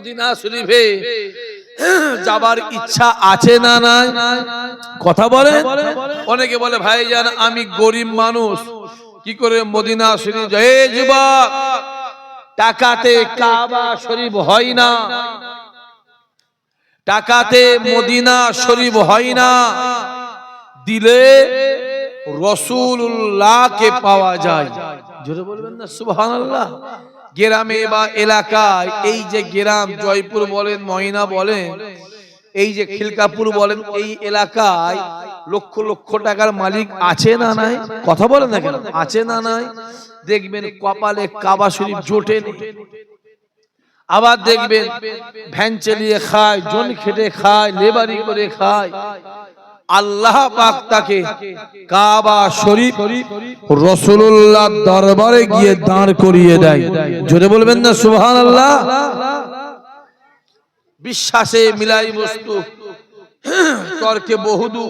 Medina শরীফে যাবার ইচ্ছা আছে না নাই? কথা বলে অনেকে বলে, ভাইজান, আমি গরিব মানুষ। কি করে মদিনা শরীফ জয় যুবক, টাকাতে কাবা শরীফ হয় না। টাকাতে মদিনা শরীফ হয় না। দিলে রসুল্লাহকে পাওয়া যায়। জোরে বলবেন না, সুবহানাল্লাহ। গ্রামে বা এলাকায়, এই যে গ্রাম, জয়পুর বলেন, ময়না বলেন, এই যে খিলকাপুর বলেন, এই এলাকায় লক্ষ লক্ষ টাকার মালিক আছে না নাই? কথা বলেন না কেন? আছে না নাই? দেখবেন কপালে কাবা শরীফ জোটে আবার দেখবেন ভ্যান চালিয়ে খায় জন খেটে খায়, লেবারি করে খায়। আল্লাহ পাক তাকে কাবা শরীফ রসুল্লাহ দরবারে গিয়ে দাঁড় করিয়ে দেয়। জোরে বলবেন না সুবহান আল্লাহ বিশ্বাসে মিলাই বস্তু, তর্কে বহুদু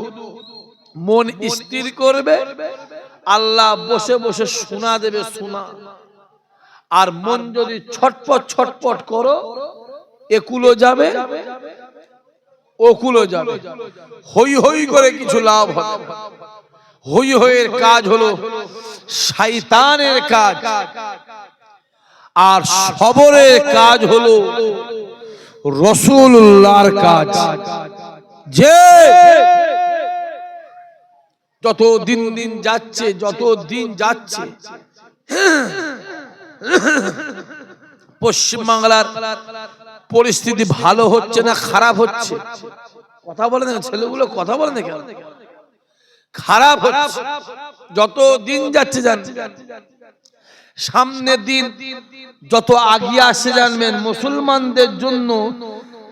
মন স্থির করবে, আল্লাহ বসে বসে শোনা দেবে শোনা। আর মন যদি ছটপট ছটপট করো একুলো যাবে ওকুলো যাবে। হই হই করে কিছু লাভ হবে। হই হইয়ের কাজ হলো শয়তানের কাজ। আর সবরের কাজ হলো রসুল্লাহর কাজ। যে যত দিন দিন যাচ্ছে, যত দিন যাচ্ছে, পশ্চিমবাংলার পরিস্থিতি ভালো হচ্ছে না খারাপ হচ্ছে? কথা বলে না ছেলেগুলো কথা বলে না কেন? খারাপ হচ্ছে। যত দিন যাচ্ছে জান সামনের দিন যত আগিয়ে আসছে জানবেন মুসলমানদের জন্য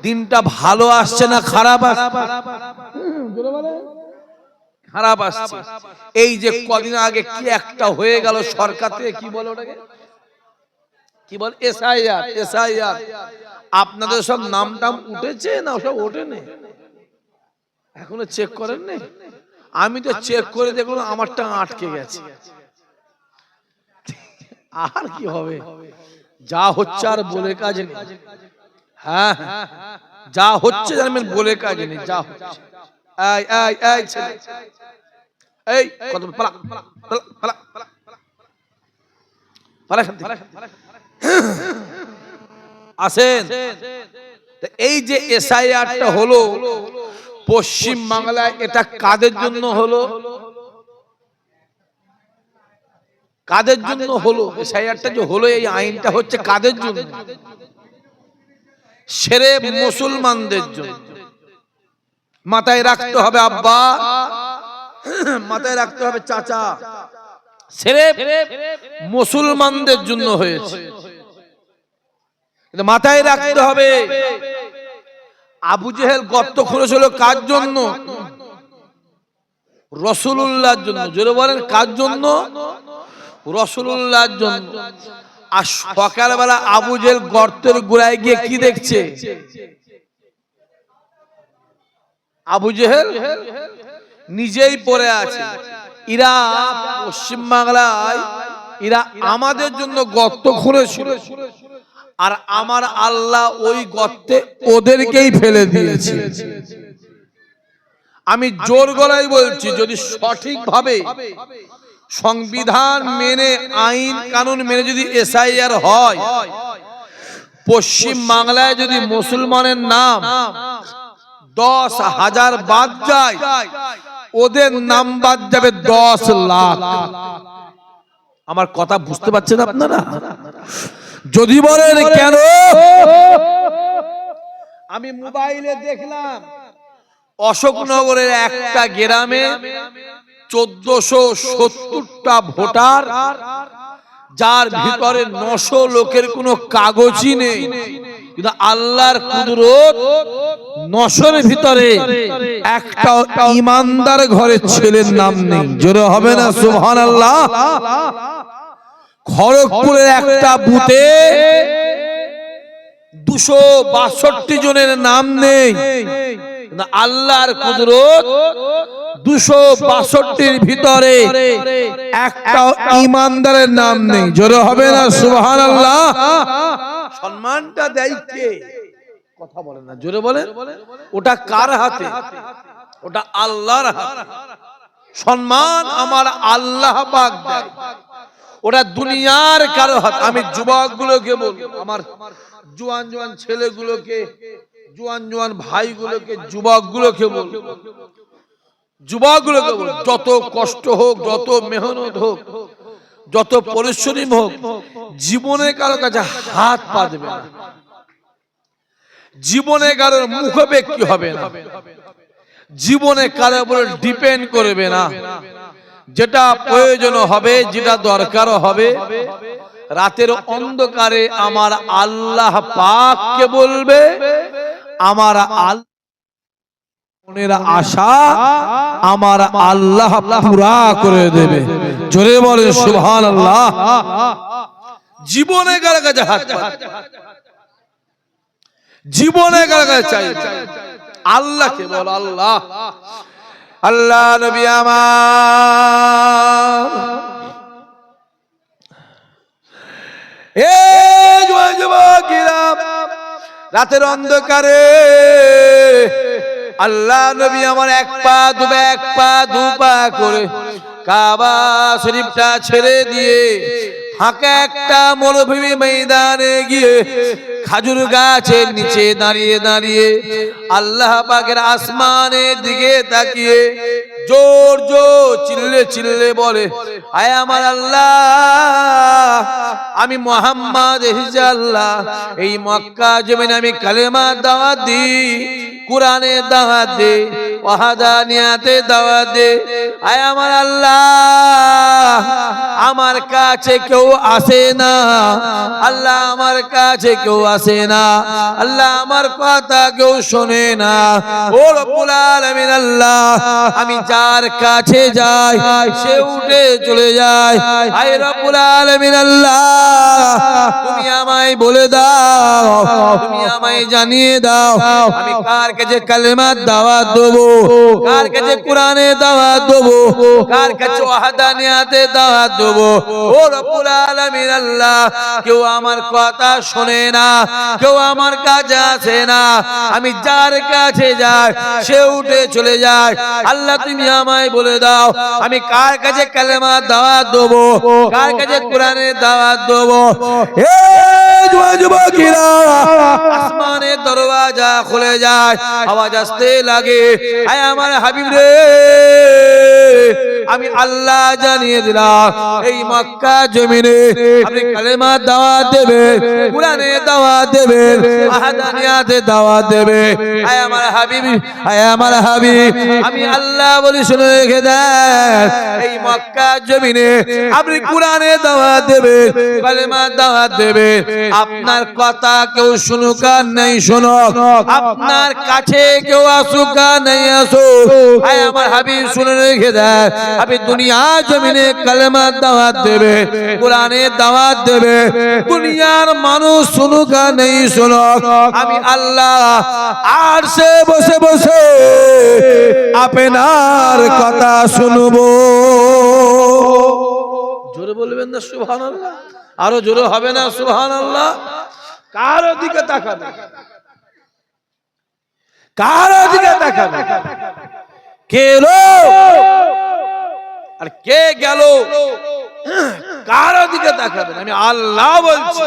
দিনটা ভালো আসছে না খারাপ আসছে। খারাপ আসছে। এই যে কদিন আগে কি একটা হয়ে গেল সরকার থেকে কি বলে ওটাকে? কি বল? এসআইআর। এসআইআর। আপনাদের সব নাম টাম উঠেছে না সব ওঠেনি? এখনও চেক করেন নি? আমি তো চেক করে দেখলাম আমারটা আটকে গেছে। আর কি হবে? যা হচ্ছে আর বলে কাজ নেই। হ্যাঁ হ্যাঁ। যা হচ্ছে জানবেন বলে কাজ নেই যা হচ্ছে। এই এই এই ছেলে। এই কত পালা পালা পালা পালা পালা পালা তা এই যে এসআইআরটা হলো, পশ্চিম বাংলায় এটা কাদের জন্য হলো? কাদের জন্য হলো? এসআইআরটা যে হলো, এই আইনটা হচ্ছে কাদের জন্য? সেরে মুসলমানদের জন্য। মাথায় রাখতে হবে আব্বা, মাথায় রাখতে হবে চাচা। সেরে মুসলমানদের জন্য হয়েছে। কিন্তু মাথায় রাখতে হবে। আবু জেহেল গর্ত খুঁড়েছিল কার জন্য? রসুল্লাহর জন্য। জোরে বলেন, কার জন্য? রসুল্লাহর জন্য। আর সকালবেলা আবু জেহেল গর্তের গোড়ায় গিয়ে কি দেখছে? আবু জেহেল নিজেই পড়ে আছে। ইরা পশ্চিম বাংলায়, ইরা আমাদের জন্য গর্ত খুঁড়েছিল আর আমার আল্লাহ ওই গর্তে ওদেরকেই ফেলে দিয়েছে। আমি জোর গলায় বলছি যদি সঠিকভাবে সংবিধান মেনে আইন কানুন মেনে যদি এসআইআর হয় পশ্চিম বাংলায় যদি মুসলমানের নাম দশ হাজার বাদ যায় ওদের নাম বাদ যাবে দশ লাখ। আমার কথা বুঝতে পারছেন আপনারা? যদি বলেন কেন? আমি মোবাইলে দেখলাম অশোকনগরের একটা গ্রামে চোদ্দশো সত্তরটা ভোটার যার ভিতরে নশো লোকের কোনো কাগজই নেই। কিন্তু আল্লাহর কুদরত নশোর ভিতরে একটা ইমানদার ঘরের ছেলের নাম নেই। জোরে হবে না সুবহান আল্লাহ খড়গপুরের একটা বুথে দুশো বাষট্টি জনের নাম নেই। আল্লাহর কুদরত দুশো বাষট্টির ভিতরে একটা ইমানদারের নাম নেই। জোরে হবে না? সুবহান আল্লাহ সম্মানটা দেয় কথা বলেন না, জোরে বলেন। ওটা কার হাতে? ওটা আল্লাহর হাতে। সম্মান আমার আল্লাহ পাক দেয়। ওটা দুনিয়ার কারও হাত আমি যুবক গুলোকে বলব আমার জোয়ান জোয়ান ছেলেগুলোকে জোয়ান জোয়ান ভাইগুলোকে যুবক গুলোকে বলব। যুবক গুলোকে বলব যত কষ্ট হোক যত মেহনত হোক যত পরিশ্রম হোক জীবনে কারও কাছে হাত পাতবে না। জীবনে কারোর মুখবেক্ষী হবে না। জীবনে কারোর উপরে ডিপেন্ড করবে না। যেটা প্রয়োজন হবে, যেটা দরকার হবে। রাতের অন্ধকারে আমার আল্লাহ পাককে বলবে, আমার আল আশা আমার আল্লাহ পুরা করে দেবে। জোরে বলে সুবহান আল্লাহ জীবনে কার কাছে জীবনে কার কাছে চাই? আল্লাহকে বল, আল্লাহ। আল্লাহ নবী আমার। রাতের অন্ধকারে আল্লাহ নবী আমার এক পা দুবে, এক পা দু পা করে কাবা শরীফটা ছেড়ে দিয়ে ফাঁকা একটা মরুভূমি ময়দানে গিয়ে খাজুর গাছের নিচে দাঁড়িয়ে দাঁড়িয়ে আল্লাহ পাকের আসমানের দিকে তাকিয়ে জোর জোর চিল্লে চিল্লে বলে, আয় আমার আল্লাহ, আমি মোহাম্মদ আল্লাহ এই মক্কা জমিনে আমি কালেমা দাওয়াত দিই। কোরআনে দাওয়াত দে, ওয়াহাদানিয়াতে দাওয়াত দে। আয় আমার আল্লাহ, আমার কাছে কেউ আসে না। আল্লাহ আমার কাছে কেউ আসে না। আল্লাহ আমার কথা কেউ শোনে না। ও রব্বুল আলামিন আল্লাহ, আমি যার কাছে যাই, সে উঠে চলে যায়। আয় রব্বুল আলামিন আল্লাহ, তুমি আমায় বলে দাও, তুমি আমায় জানিয়ে দাও, আমি কার কালেমার দেবো কার কাছে কোরআনে দেবো কার কাছে ওয়াহাদানিয়াতে দেবো, ও রব্বুল আলামিন আল্লাহ, কেউ আমার কথা না, কেউ আমার কাছে আসে না, আমি যার কাছে যাই, সে উঠে চলে যায়। আল্লাহ, তুমি আমায় বলে দাও, আমি কার কাছে কালেমা দাওয়াত দেবো, কার কাছে কোরআনের দাওয়াত দেবো? হে যুবকেরা। আসমানের দরওয়াজা খুলে যায় আওয়াজ আসতে লাগে। আয় আমার হাবিব রে। আমি আল্লাহ জানিয়ে দিলাম, এই মক্কা জমিনে আপনি কালেমা দাওয়াত দেবে কোরআনে দাওয়াত দেবে আহাদানিয়াতে দাওয়াত দেবে আয় আমার হাবিব আয় আমার হাবিব, আমি আল্লাহ বলি শুনে রেখে দেন, এই মক্কা জমিনে আপনি কোরআনে দাওয়াত দেবে কালেমা দাওয়াত দেবে আপনার কথা কেউ শুনুক আর নেই শুনুক, আপনার কাছে কেউ আসুক আর নেই আসুক। আয় আমার হাবিব, শুনে রেখে দেন আপনি দুনিয়া জমিনে কালেমা দাওয়াত দেবে কোরআনে দাওয়াত দেবে দুনিয়ার মানুষ শুনুক আর নেই শুনুক আমি আল্লাহ আর সে বসে বসে আপনার কথা শুনব জোরে বলবেন না সুহান আল্লাহ আরও জোরে হবে না সুহান আল্লাহ কার দিকে তাকাবে কার দিকে তাকাবে কে এলো আর কে গেল? কার দিকে তাকাবেন আমি আল্লাহ বলছি।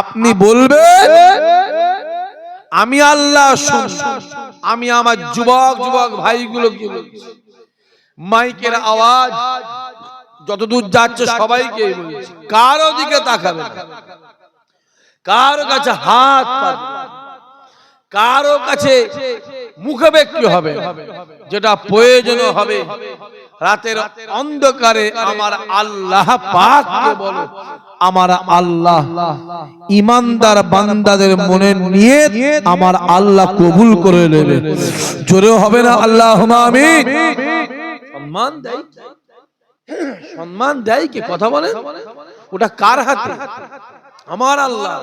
আপনি বলবেন, আমি আল্লাহ আমি আমার যুবক যুবক ভাইগুলো কি বলছি। মাইকের আওয়াজ, যতদূর যাচ্ছে সবাইকে কারও দিকে তাকাবেন কারও কাছে হাত কারও কাছে মুখে ব্যক্তি হবে, যেটা প্রয়োজন হবে। রাতের অন্ধকারে আমার আল্লাহ পাককে বলো। আমার আল্লাহ ইমানদার বান্দাদের মনে নিয়ে আমার আল্লাহ কবুল করে নেবে। জোরে হবে না? আল্লাহ আমিন। সম্মান দেয় সম্মান দেয় কি? কথা বলে ওটা কার হাতে? আমার আল্লাহ।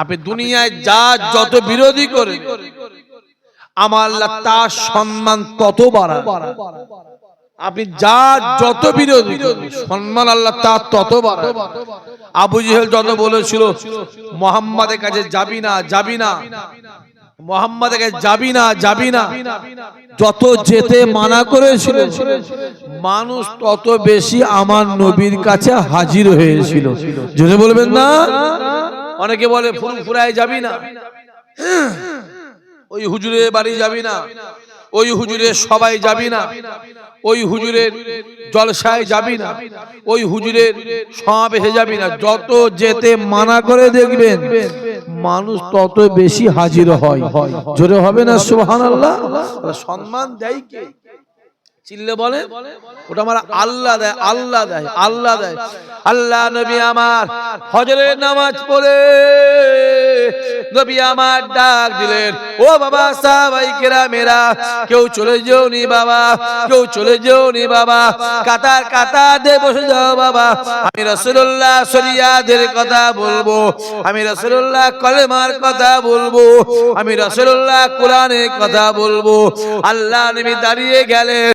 আপনি দুনিয়ায় যা, যত বিরোধী করে আমার তার সম্মান তত বাড়া আপনি যা যত বিরোধী সম্মান আল্লাহ তার তত। আবু জেহেল যত বলেছিল মোহাম্মদের কাছে যাবি না যাবি না। মোহাম্মদের কাছে যাবি না যাবি না। যত যেতে মানা করেছিল মানুষ তত বেশি আমার নবীর কাছে হাজির হয়েছিল। যদি বলবেন না? অনেকে বলে ফুল ফুরায় যাবি না। ওই হুজুরের বাড়ি যাবি না। ওই হুজুরের সবাই যাবি না। ওই হুজুরের জলসায় যাবি না। ওই হুজুরের সমাবেশে যাবি না। যত যেতে মানা করে দেখবেন, মানুষ তত বেশি হাজির হয়। জোরে হবে না সুহান আল্লাহ সম্মান দেয় কে? চিল্লে বলে? ওটা আমার আল্লাহ দেয় আল্লাহ দেয় আল্লাহ দেয় আল্লাহ নবী আমার হজরের নামাজ পড়ে। নবী আমার ডাক দিলেন ও বাবা সাহাবাই কেরামেরা কেউ চলে যেও নি বাবা কেউ চলে যেও নি বাবা কাতার কাতার দিয়ে বসে যাও বাবা আমি রাসূলুল্লাহ শরিয়াতের কথা বলব আমি রসুল্লাহ কলেমার কথা বলব আমি রাসূলুল্লাহ কোরআনের কথা বলব আল্লাহ নবী দাঁড়িয়ে গেলেন।